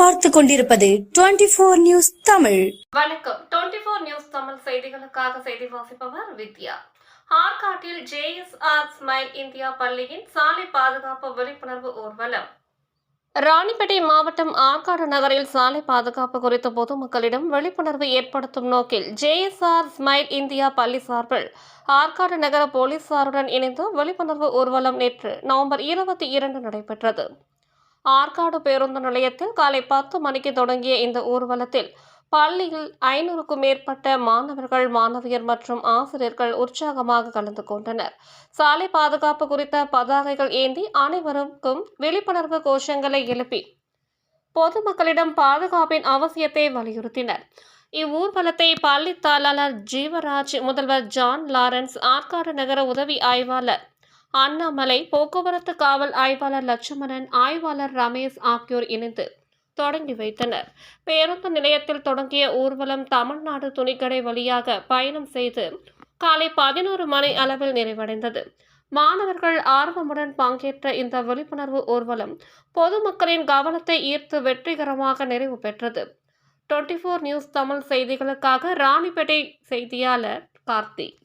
பார்த்து கொண்டிருப்பது twenty four news Tamil. வணக்கம். டுவெண்டி போர் நியூஸ் தமிழ் செய்திகளுக்காக செய்தி வாசிப்பவர் வித்யா. ஆற்காட்டில் ஜேஎஸ்ஆர் ஸ்மைல் இந்தியா பள்ளியின் சாலை பாதுகாப்பு விழிப்புணர்வு ஊர்வலம். ராணிப்பேட்டை மாவட்டம் ஆற்காடு நகரில் சாலை பாதுகாப்பு குறித்து பொதுமக்களிடம் விழிப்புணர்வு ஏற்படுத்தும் நோக்கில் ஜேஎஸ்ஆர் ஸ்மைல் இந்தியா பள்ளி சார்பில் ஆற்காடு நகர போலீசாருடன் இணைந்து விழிப்புணர்வு ஊர்வலம் நேற்று நவம்பர் இருபத்தி இரண்டு நடைபெற்றது. ஆற்காடு பேருந்து நிலையத்தில் காலை பத்து மணிக்கு தொடங்கிய இந்த ஊர்வலத்தில் பள்ளியில் ஐநூறுக்கும் மேற்பட்ட மாணவர்கள் மாணவியர் மற்றும் ஆசிரியர்கள் உற்சாகமாக கலந்து கொண்டனர். சாலை பாதுகாப்பு குறித்த பதாகைகள் ஏந்தி அனைவருக்கும் விழிப்புணர்வு கோஷங்களை எழுப்பி பொதுமக்களிடம் பாதுகாப்பின் அவசியத்தை வலியுறுத்தினர். இவ்வூர்வலத்தை பள்ளி தாளாளர் ஜீவராஜ் முதல்வர் ஜான் லாரன்ஸ் ஆற்காடு நகர உதவி ஆய்வாளர் அண்ணாமலை போக்குவரத்து காவல் ஆய்வாளர் லட்சுமணன் ஆய்வாளர் ரமேஷ் ஆகியோர் இணைந்து தொடங்கி வைத்தனர். பேருந்து நிலையத்தில் தொடங்கிய ஊர்வலம் தமிழ்நாடு துணிக்கடை வழியாக பயணம் செய்து காலை பதினோரு மணி அளவில் நிறைவடைந்தது. மாணவர்கள் ஆர்வமுடன் பங்கேற்ற இந்த விழிப்புணர்வு ஊர்வலம் பொதுமக்களின் கவனத்தை ஈர்த்து வெற்றிகரமாக நிறைவு பெற்றது. டுவெண்ட்டி ஃபோர் நியூஸ் தமிழ் செய்திகளுக்காக ராணிப்பேட்டை செய்தியாளர் கார்த்திக்